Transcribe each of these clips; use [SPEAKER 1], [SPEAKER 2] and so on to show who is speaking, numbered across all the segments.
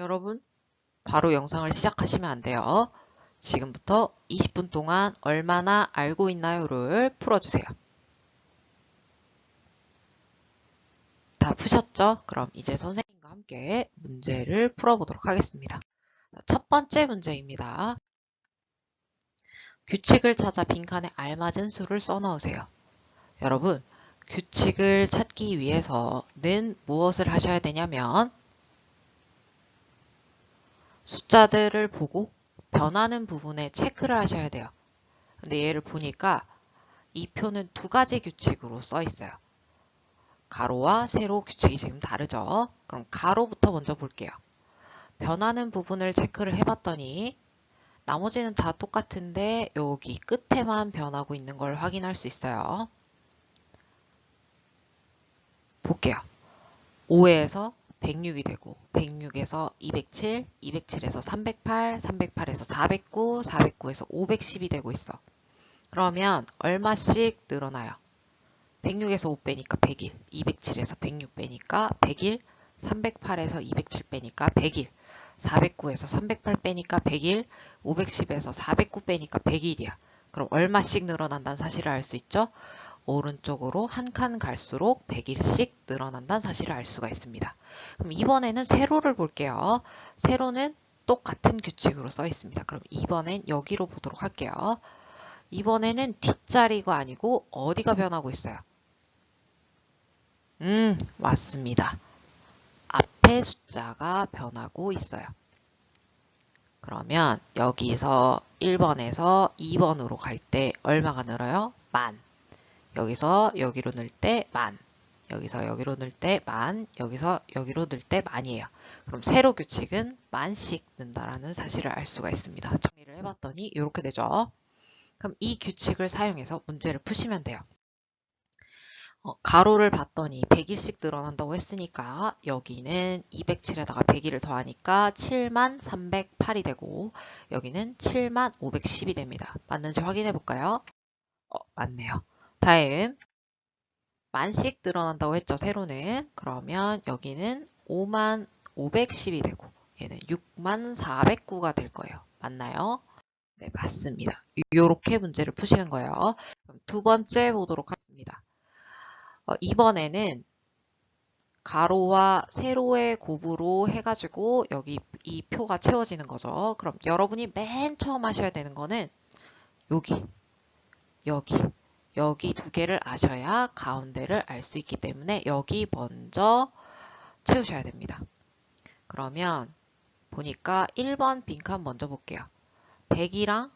[SPEAKER 1] 여러분, 바로 영상을 시작하시면 안 돼요. 지금부터 20분 동안 얼마나 알고 있나요를 풀어주세요. 다 푸셨죠? 그럼 이제 선생님과 함께 문제를 풀어보도록 하겠습니다. 자, 첫 번째 문제입니다. 규칙을 찾아 빈칸에 알맞은 수를 써넣으세요. 여러분, 규칙을 찾기 위해서는 무엇을 하셔야 되냐면 숫자들을 보고 변하는 부분에 체크를 하셔야 돼요. 근데 얘를 보니까 이 표는 두 가지 규칙으로 써 있어요. 가로와 세로 규칙이 지금 다르죠? 그럼 가로부터 먼저 볼게요. 변하는 부분을 체크를 해봤더니 나머지는 다 똑같은데 여기 끝에만 변하고 있는 걸 확인할 수 있어요. 볼게요. 5에서 106이 되고 106에서 207, 207에서 308, 308에서 409, 409에서 510이 되고 있어. 그러면 얼마씩 늘어나요? 106에서 5 빼니까 101, 207에서 106 빼니까 101, 308에서 207 빼니까 101, 409에서 308 빼니까 101, 510에서 409 빼니까 101이야. 그럼 얼마씩 늘어난다는 사실을 알 수 있죠? 오른쪽으로 한 칸 갈수록 100일씩 늘어난다는 사실을 알 수가 있습니다. 그럼 이번에는 세로를 볼게요. 세로는 똑같은 규칙으로 써 있습니다. 그럼 이번엔 여기로 보도록 할게요. 이번에는 뒷자리가 아니고 어디가 변하고 있어요? 음, 맞습니다. 앞에 숫자가 변하고 있어요. 그러면 여기서 1번에서 2번으로 갈 때 얼마가 늘어요? 만. 여기서 여기로 넣을 때 만. 여기서 여기로 넣을 때 만. 여기서 여기로 넣을 때 만이에요. 그럼 세로 규칙은 만씩 는다라는 사실을 알 수가 있습니다. 정리를 해봤더니 이렇게 되죠. 그럼 이 규칙을 사용해서 문제를 푸시면 돼요. 어, 가로를 봤더니 100일씩 늘어난다고 했으니까 여기는 207에다가 100일을 더하니까 7만 308이 되고 여기는 7만 510이 됩니다. 맞는지 확인해 볼까요? 어, 맞네요. 다음 만씩 늘어난다고 했죠. 세로는. 그러면 여기는 5만 510이 되고 얘는 6만 409가 될 거예요. 맞나요? 네, 맞습니다. 이렇게 문제를 푸시는 거예요. 두 번째 보도록 하겠습니다. 어, 이번에는 가로와 세로의 곱으로 해가지고 여기 이 표가 채워지는 거죠. 그럼 여러분이 맨 처음 하셔야 되는 거는 여기, 여기, 여기 두 개를 아셔야 가운데를 알 수 있기 때문에 여기 먼저 채우셔야 됩니다. 그러면 보니까 1번 빈칸 먼저 볼게요. 100이랑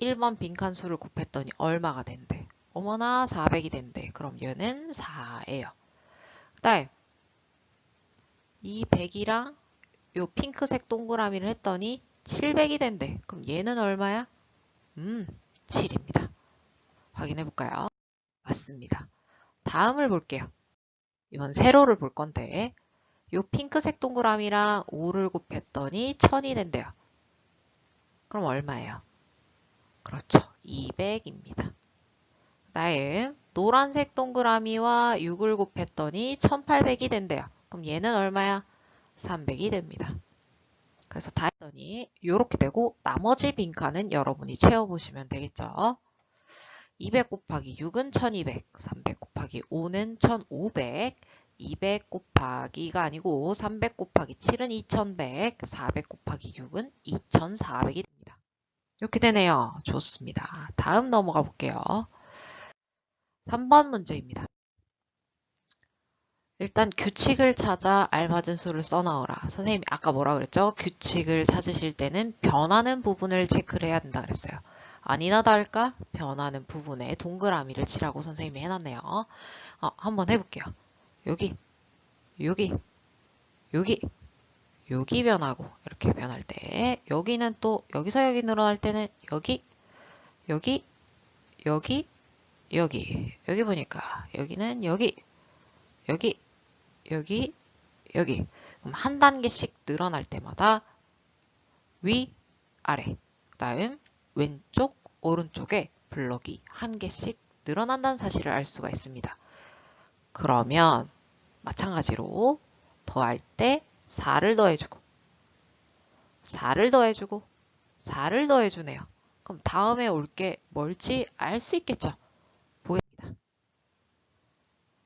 [SPEAKER 1] 1번 빈칸 수를 곱했더니 얼마가 된대? 어머나 400이 된대. 그럼 얘는 4예요. 그 다음 이 100이랑 요 핑크색 동그라미를 했더니 700이 된대. 그럼 얘는 얼마야? 음, 7입니다. 확인해 볼까요? 맞습니다. 다음을 볼게요. 이번 세로를 볼 건데 요 핑크색 동그라미랑 5를 곱했더니 1000이 된대요. 그럼 얼마예요? 그렇죠. 200입니다. 다음 노란색 동그라미와 6을 곱했더니 1800이 된대요. 그럼 얘는 얼마야? 300이 됩니다. 그래서 다 했더니 이렇게 되고 나머지 빈칸은 여러분이 채워보시면 되겠죠. 200 곱하기 6은 1200, 300 곱하기 5는 1500, 200 곱하기가 아니고 300 곱하기 7은 2100, 400 곱하기 6은 2400이 됩니다. 이렇게 되네요. 좋습니다. 다음 넘어가 볼게요. 3번 문제입니다. 일단 규칙을 찾아 알맞은 수를 써넣어라. 선생님이 아까 뭐라 그랬죠? 규칙을 찾으실 때는 변하는 부분을 체크를 해야 된다 그랬어요. 아니나 다를까? 변하는 부분에 동그라미를 치라고 선생님이 해놨네요. 어, 한번 해볼게요. 여기, 여기, 여기, 여기 변하고 이렇게 변할 때 여기는 또 여기서 여기 늘어날 때는 여기, 여기, 여기, 여기, 여기 보니까 여기는 여기, 여기, 여기, 여기. 그럼 한 단계씩 늘어날 때마다 위, 아래, 다음 왼쪽, 오른쪽에 블럭이 한 개씩 늘어난다는 사실을 알 수가 있습니다. 그러면 마찬가지로 더할 때 4를 더해주고 4를 더해주고 4를 더해주네요. 그럼 다음에 올 게 뭘지 알 수 있겠죠? 보겠습니다.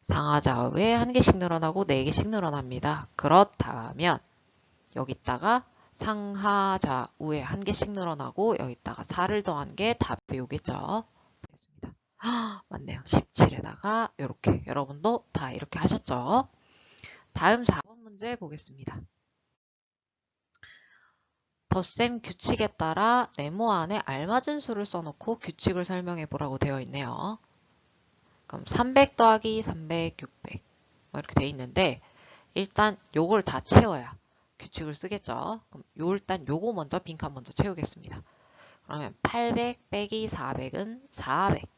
[SPEAKER 1] 상하좌우에 한 개씩 늘어나고 네 개씩 늘어납니다. 그렇다면 여기다가 상하 좌우에 한 개씩 늘어나고 여기다가 4를 더한 게 답이 오겠죠? 보겠습니다. 아, 맞네요. 17에다가 이렇게 여러분도 다 이렇게 하셨죠? 다음 4번 문제 보겠습니다. 덧셈 규칙에 따라 네모 안에 알맞은 수를 써놓고 규칙을 설명해 보라고 되어 있네요. 그럼 300 더하기 300, 600뭐 이렇게 돼 있는데 일단 요걸 다 채워야 규칙을 쓰겠죠. 그럼 요 일단 요거 먼저 빈칸 먼저 채우겠습니다. 그러면 800 빼기 400은 400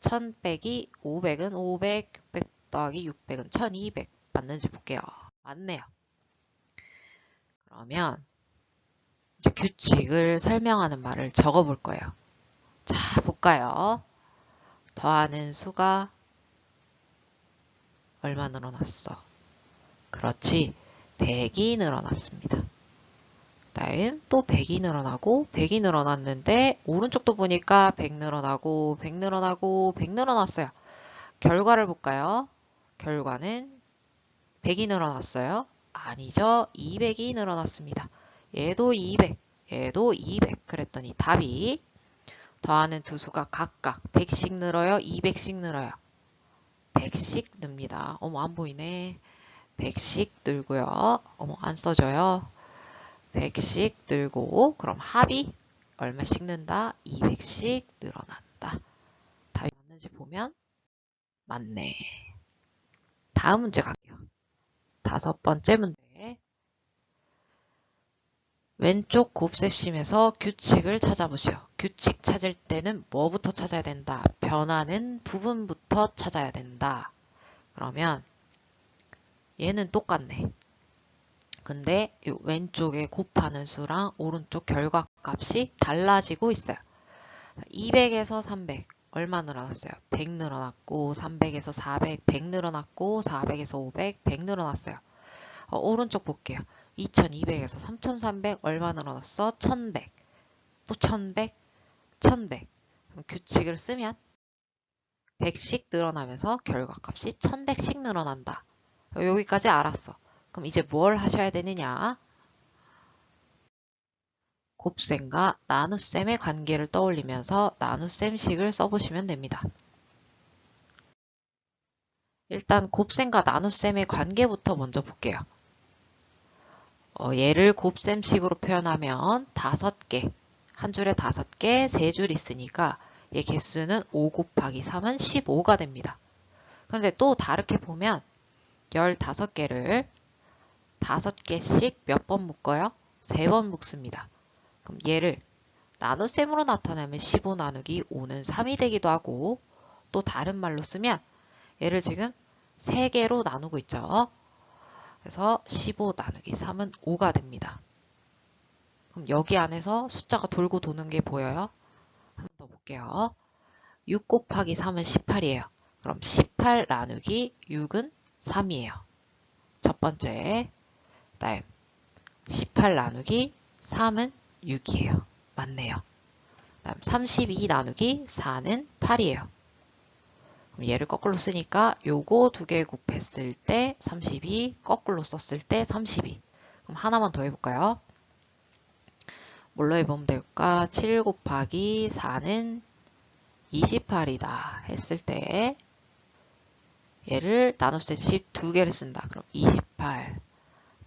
[SPEAKER 1] 1000 빼기 500은 500 600 더하기 600은 1200 맞는지 볼게요. 맞네요. 그러면 이제 규칙을 설명하는 말을 적어 볼 거예요. 자, 볼까요? 더하는 수가 얼마 늘어났어? 그렇지. 100이 늘어났습니다. 다음 또 100이 늘어나고 100이 늘어났는데 오른쪽도 보니까 100 늘어나고 100 늘어나고 100 늘어났어요. 결과를 볼까요? 결과는 100이 늘어났어요. 아니죠. 200이 늘어났습니다. 얘도 200, 얘도 200 그랬더니 답이 더하는 두 수가 각각 100씩 늘어요, 200씩 늘어요. 100씩 늡니다. 어머 안 보이네. 100씩 늘고요. 어머 안 써져요. 100씩 늘고 그럼 합이 얼마씩 는다? 200씩 늘어난다. 답이 맞는지 보면 맞네. 다음 문제 갈게요. 다섯 번째 문제. 왼쪽 곱셈심에서 규칙을 찾아보시오. 규칙 찾을 때는 뭐부터 찾아야 된다? 변하는 부분부터 찾아야 된다. 그러면 얘는 똑같네. 근데 이 왼쪽에 곱하는 수랑 오른쪽 결과값이 달라지고 있어요. 200에서 300 얼마 늘어났어요? 100 늘어났고 300에서 400 100 늘어났고 400에서 500 100 늘어났어요. 어, 오른쪽 볼게요. 2200에서 3300 얼마 늘어났어? 1100. 또 1100, 1100. 그럼 규칙을 쓰면 100씩 늘어나면서 결과값이 1100씩 늘어난다. 여기까지 알았어. 그럼 이제 뭘 하셔야 되느냐? 곱셈과 나눗셈의 관계를 떠올리면서 나눗셈식을 써보시면 됩니다. 일단 곱셈과 나눗셈의 관계부터 먼저 볼게요. 어, 얘를 곱셈식으로 표현하면 다섯 개, 한 줄에 다섯 개, 세줄 있으니까 얘 개수는 5 곱하기 3은 15가 됩니다. 그런데 또 다르게 보면 15개를 다섯 개씩 몇 번 묶어요? 세번 묶습니다. 그럼 얘를 나눗셈으로 나타내면 15 나누기 5는 3이 되기도 하고 또 다른 말로 쓰면 얘를 지금 3개로 나누고 있죠. 그래서 15 나누기 3은 5가 됩니다. 그럼 여기 안에서 숫자가 돌고 도는 게 보여요? 한번 더 볼게요. 6 곱하기 3은 18이에요. 그럼 18 나누기 6은 3이에요. 첫 번째, 다음 18 나누기 3은 6이에요. 맞네요. 다음 32 나누기 4는 8이에요. 얘를 거꾸로 쓰니까 요거 두 개 곱했을 때 32, 거꾸로 썼을 때 32. 그럼 하나만 더 해볼까요? 뭘로 해보면 될까? 7 곱하기 4는 28이다 했을 때 얘를 나눗셈 12 개를 쓴다. 그럼 28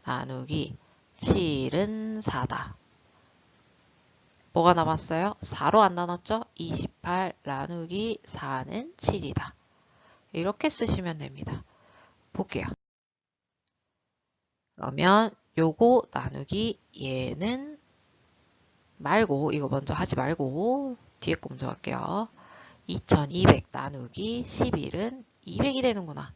[SPEAKER 1] 나누기 7은 4다. 뭐가 남았어요? 4로 안 나눴죠? 28 나누기 4는 7이다. 이렇게 쓰시면 됩니다. 볼게요. 그러면 요거 나누기 얘는 말고 이거 먼저 하지 말고 뒤에 거 먼저 할게요. 2200 나누기 11은 200이 되는구나.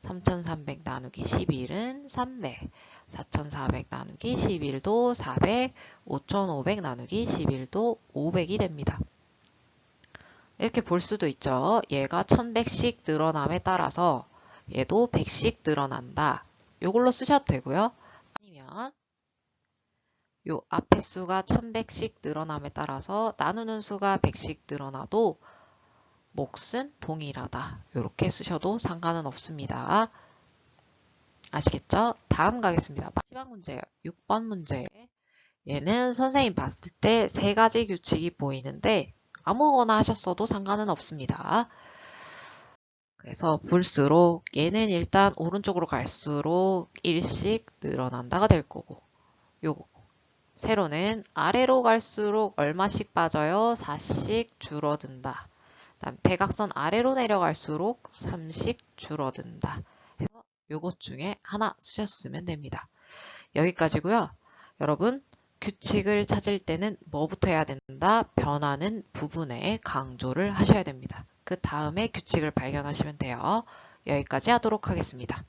[SPEAKER 1] 3300 나누기 11은 300. 4400 나누기 11도 400. 5500 나누기 11도 500이 됩니다. 이렇게 볼 수도 있죠. 얘가 1100씩 늘어남에 따라서 얘도 100씩 늘어난다. 이걸로 쓰셔도 되고요. 아니면 요 앞에 수가 1100씩 늘어남에 따라서 나누는 수가 100씩 늘어나도 몫은 동일하다. 이렇게 쓰셔도 상관은 없습니다. 아시겠죠? 다음 가겠습니다. 마지막 문제예요. 6번 문제. 얘는 선생님 봤을 때 세 가지 규칙이 보이는데 아무거나 하셨어도 상관은 없습니다. 그래서 볼수록 얘는 일단 오른쪽으로 갈수록 1씩 늘어난다가 될 거고 요거 세로는 아래로 갈수록 얼마씩 빠져요? 4씩 줄어든다. 그다음 대각선 아래로 내려갈수록 3씩 줄어든다. 해서 요것 중에 하나 쓰셨으면 됩니다. 여기까지고요. 여러분 규칙을 찾을 때는 뭐부터 해야 된다? 변하는 부분에 강조를 하셔야 됩니다. 그 다음에 규칙을 발견하시면 돼요. 여기까지 하도록 하겠습니다.